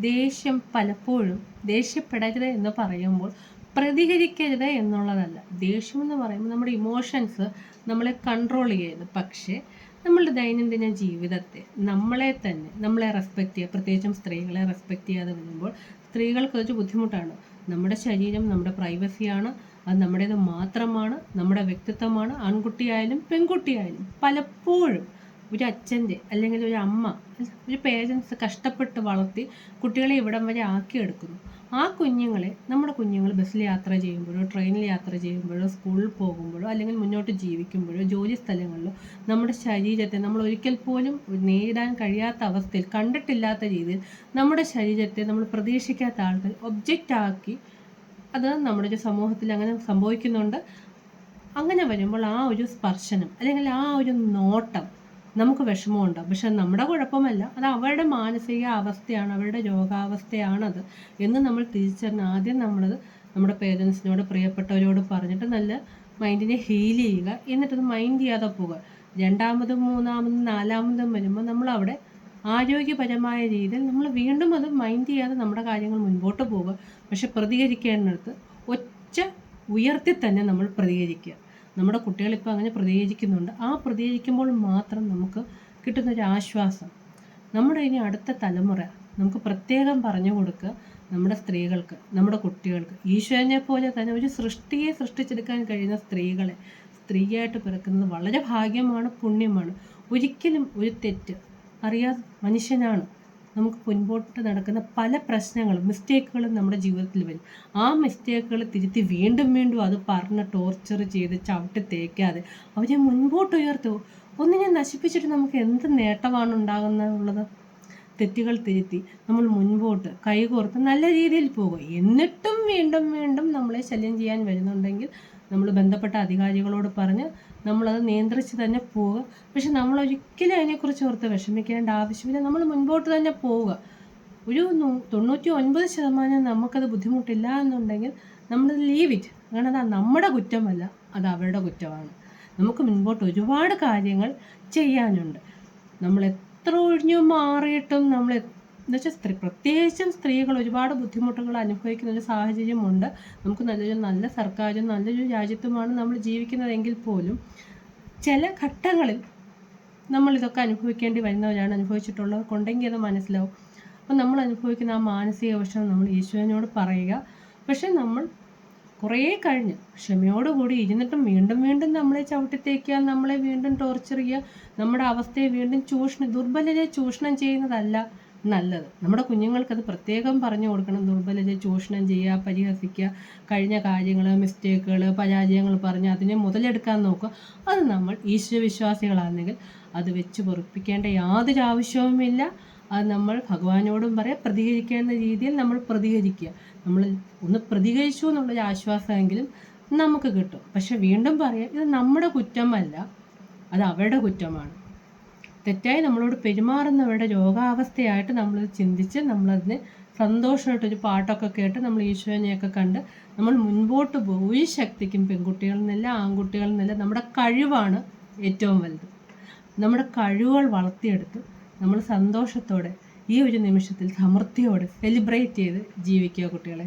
ദേഷ്യം പലപ്പോഴും ദേഷ്യപ്പെടരുത് എന്ന് പറയുമ്പോൾ പ്രതികരിക്കരുത് എന്നുള്ളതല്ല. ദേഷ്യം എന്ന് പറയുമ്പോൾ നമ്മുടെ ഇമോഷൻസ് നമ്മളെ കൺട്രോൾ ചെയ്യരുത് പക്ഷേ നമ്മളുടെ ദൈനംദിന ജീവിതത്തെ നമ്മളെ തന്നെ നമ്മളെ റെസ്പെക്റ്റ് ചെയ്യുക പ്രത്യേകിച്ചും സ്ത്രീകളെ റെസ്പെക്റ്റ് ചെയ്യാതെ വരുമ്പോൾ സ്ത്രീകൾക്ക് കുറച്ച് ബുദ്ധിമുട്ടാണ്. നമ്മുടെ ശരീരം നമ്മുടെ പ്രൈവസിയാണ് അത് നമ്മുടേത് മാത്രമാണ്. നമ്മുടെ വ്യക്തിത്വമാണ്. ആൺകുട്ടിയായാലും പെൺകുട്ടിയായാലും പലപ്പോഴും ഒരു അച്ഛന്റെ അല്ലെങ്കിൽ ഒരു അമ്മ ഒരു പേരൻസ് കഷ്ടപ്പെട്ട് വളർത്തി കുട്ടികളെ ഇവിടം വരെ ആക്കിയെടുക്കുന്നു. ആ കുഞ്ഞുങ്ങളെ നമ്മുടെ കുഞ്ഞുങ്ങൾ ബസ്സിൽ യാത്ര ചെയ്യുമ്പോഴോ ട്രെയിനിൽ യാത്ര ചെയ്യുമ്പോഴോ സ്കൂളിൽ പോകുമ്പോഴോ അല്ലെങ്കിൽ മുന്നോട്ട് ജീവിക്കുമ്പോഴോ ജോലി സ്ഥലങ്ങളിലോ നമ്മുടെ ശരീരത്തെ നമ്മൾ ഒരിക്കൽ പോലും നേരിടാൻ കഴിയാത്ത അവസ്ഥയിൽ കണ്ടിട്ടില്ലാത്ത രീതിയിൽ നമ്മുടെ ശരീരത്തെ നമ്മൾ പ്രതീക്ഷിക്കാത്ത ആൾക്കാർ ഒബ്ജക്റ്റ് ആക്കി അത് നമ്മുടെ സമൂഹത്തിൽ അങ്ങനെ സംഭവിക്കുന്നുണ്ട്. അങ്ങനെ വരുമ്പോൾ ആ ഒരു സ്പർശനം അല്ലെങ്കിൽ ആ ഒരു നോട്ടം നമുക്ക് വിഷമമുണ്ടാകും പക്ഷെ നമ്മുടെ കുഴപ്പമല്ല. അത് അവരുടെ മാനസിക അവസ്ഥയാണ് അവരുടെ രോഗാവസ്ഥയാണത് എന്ന് നമ്മൾ തിരിച്ചറിഞ്ഞ് ആദ്യം നമ്മളത് നമ്മുടെ പേരൻസിനോട് പ്രിയപ്പെട്ടവരോട് പറഞ്ഞിട്ട് നല്ല മൈൻഡിനെ ഹീൽ ചെയ്യുക. എന്നിട്ടത് മൈൻഡ് ചെയ്യാതെ പോവുക. രണ്ടാമതും മൂന്നാമതും നാലാമതും വരുമ്പോൾ നമ്മൾ അവിടെ ആരോഗ്യപരമായ രീതിയിൽ നമ്മൾ വീണ്ടും അത് മൈൻഡ് ചെയ്യാതെ നമ്മുടെ കാര്യങ്ങൾ മുൻപോട്ട് പോവുക. പക്ഷെ പ്രതികരിക്കേണ്ടിടത്ത് ഒറ്റ ഉയർത്തി തന്നെ നമ്മൾ പ്രതികരിക്കുക. നമ്മുടെ കുട്ടികളിപ്പോൾ അങ്ങനെ പ്രതികരിക്കുന്നുണ്ട് ആ പ്രതികരിക്കുമ്പോൾ മാത്രം നമുക്ക് കിട്ടുന്നൊരു ആശ്വാസം. നമ്മുടെ ഇനി അടുത്ത തലമുറ നമുക്ക് പ്രത്യേകം പറഞ്ഞു കൊടുക്കുക നമ്മുടെ സ്ത്രീകൾക്ക് നമ്മുടെ കുട്ടികൾക്ക്. ഈശ്വരനെ പോലെ തന്നെ ഒരു സൃഷ്ടിയെ സൃഷ്ടിച്ചെടുക്കാൻ കഴിയുന്ന സ്ത്രീകളെ സ്ത്രീയായിട്ട് പിറക്കുന്നത് വളരെ ഭാഗ്യമാണ് പുണ്യമാണ്. ഒരിക്കലും ഒരു തെറ്റ് അറിയാതെ മനുഷ്യനാണ്. നമുക്ക് മുൻപോട്ട് നടക്കുന്ന പല പ്രശ്നങ്ങളും മിസ്റ്റേക്കുകളും നമ്മുടെ ജീവിതത്തിൽ വരും. ആ മിസ്റ്റേക്കുകൾ തിരുത്തി വീണ്ടും വീണ്ടും അത് പറഞ്ഞ് ടോർച്ചർ ചെയ്ത് ചവിട്ടി തേക്കാതെ അവരെ മുൻപോട്ട് ഉയർത്തു ഒന്നിനെ നശിപ്പിച്ചിട്ട് നമുക്ക് എന്ത് നേട്ടമാണ് ഉണ്ടാകുന്നുള്ളത് തെറ്റുകൾ തിരുത്തി നമ്മൾ മുൻപോട്ട് കൈകോർത്ത് നല്ല രീതിയിൽ പോകും. എന്നിട്ടും വീണ്ടും വീണ്ടും നമ്മളെ ശല്യം ചെയ്യാൻ വരുന്നുണ്ടെങ്കിൽ നമ്മൾ ബന്ധപ്പെട്ട അധികാരികളോട് പറഞ്ഞ് നമ്മളത് നിയന്ത്രിച്ച് തന്നെ പോവുക. പക്ഷെ നമ്മൾ ഒരിക്കലും അതിനെക്കുറിച്ച് ഓർത്ത് വിഷമിക്കേണ്ട ആവശ്യമില്ല. നമ്മൾ മുൻപോട്ട് തന്നെ പോവുക. ഒരു തൊണ്ണൂറ്റി ഒൻപത് ശതമാനം നമുക്കത് ബുദ്ധിമുട്ടില്ല എന്നുണ്ടെങ്കിൽ നമ്മൾ ലീവ് ഇറ്റ് കാരണം അത് നമ്മുടെ കുറ്റമല്ല അത് അവരുടെ കുറ്റമാണ്. നമുക്ക് മുൻപോട്ട് ഒരുപാട് കാര്യങ്ങൾ ചെയ്യാനുണ്ട്. നമ്മൾ എത്ര ഒഴിഞ്ഞു മാറിയിട്ടും നമ്മൾ എന്നുവെച്ചാൽ സ്ത്രീ പ്രത്യേകിച്ചും സ്ത്രീകൾ ഒരുപാട് ബുദ്ധിമുട്ടുകൾ അനുഭവിക്കുന്ന ഒരു സാഹചര്യമുണ്ട്. നമുക്ക് നല്ലൊരു നല്ല സർക്കാരും നല്ലൊരു രാജ്യത്തുമാണ് നമ്മൾ ജീവിക്കുന്നതെങ്കിൽ പോലും ചില ഘട്ടങ്ങളിൽ നമ്മൾ ഇതൊക്കെ അനുഭവിക്കേണ്ടി വരുന്നവരാണ് അനുഭവിച്ചിട്ടുള്ളത് കൊണ്ടെങ്കിൽ അത് മനസ്സിലാവും. അപ്പം നമ്മൾ അനുഭവിക്കുന്ന ആ മാനസിക വിഷമം നമ്മൾ ഈശ്വരനോട് പറയുക. പക്ഷെ നമ്മൾ കുറേ കഴിഞ്ഞ് ക്ഷമയോടുകൂടി ഇരുന്നിട്ടും വീണ്ടും വീണ്ടും നമ്മളെ ചവിട്ടിത്തേക്കുക നമ്മളെ വീണ്ടും ടോർച്ചർ ചെയ്യുക നമ്മുടെ അവസ്ഥയെ വീണ്ടും ചൂഷണം ദുർബലരെ ചൂഷണം ചെയ്യുന്നതല്ല. നല്ലത്. നമ്മുടെ കുഞ്ഞുങ്ങൾക്കത് പ്രത്യേകം പറഞ്ഞു കൊടുക്കണം. ദുർബലത ചൂഷണം ചെയ്യുക പരിഹസിക്കുക കഴിഞ്ഞ കാര്യങ്ങൾ മിസ്റ്റേക്കുകൾ പരാജയങ്ങൾ പറഞ്ഞ് അതിനെ മുതലെടുക്കാൻ നോക്കുക. അത് നമ്മൾ ഈശ്വരവിശ്വാസികളാണെങ്കിൽ അത് വെച്ച് പൊറുപ്പിക്കേണ്ട യാതൊരു ആവശ്യവുമില്ല. അത് നമ്മൾ ഭഗവാനോടും പറയാം. പ്രതികരിക്കേണ്ട രീതിയിൽ നമ്മൾ പ്രതികരിക്കുക. നമ്മൾ ഒന്ന് പ്രതികരിച്ചു എന്നുള്ളൊരു ആശ്വാസമെങ്കിലും നമുക്ക് കിട്ടും. പക്ഷെ വീണ്ടും പറയാം ഇത് നമ്മുടെ കുറ്റമല്ല അത് അവരുടെ കുറ്റമാണ്. തെറ്റായി നമ്മളോട് പെരുമാറുന്നവരുടെ രോഗാവസ്ഥയായിട്ട് നമ്മൾ ചിന്തിച്ച് നമ്മളതിന് സന്തോഷമായിട്ട് ഒരു പാട്ടൊക്കെ കേട്ട് നമ്മൾ ഈശ്വരനെയൊക്കെ കണ്ട് നമ്മൾ മുൻപോട്ട് ഒരു ശക്തിക്കും പെൺകുട്ടികളിൽ നിന്നല്ല ആൺകുട്ടികളിൽ നിന്നല്ല നമ്മുടെ കഴിവാണ് ഏറ്റവും വലുത്. നമ്മുടെ കഴിവുകൾ വളർത്തിയെടുത്ത് നമ്മൾ സന്തോഷത്തോടെ ഈ ഒരു നിമിഷത്തിൽ സമൃദ്ധിയോടെ സെലിബ്രേറ്റ് ചെയ്ത് ജീവിക്കുക കുട്ടികളെ.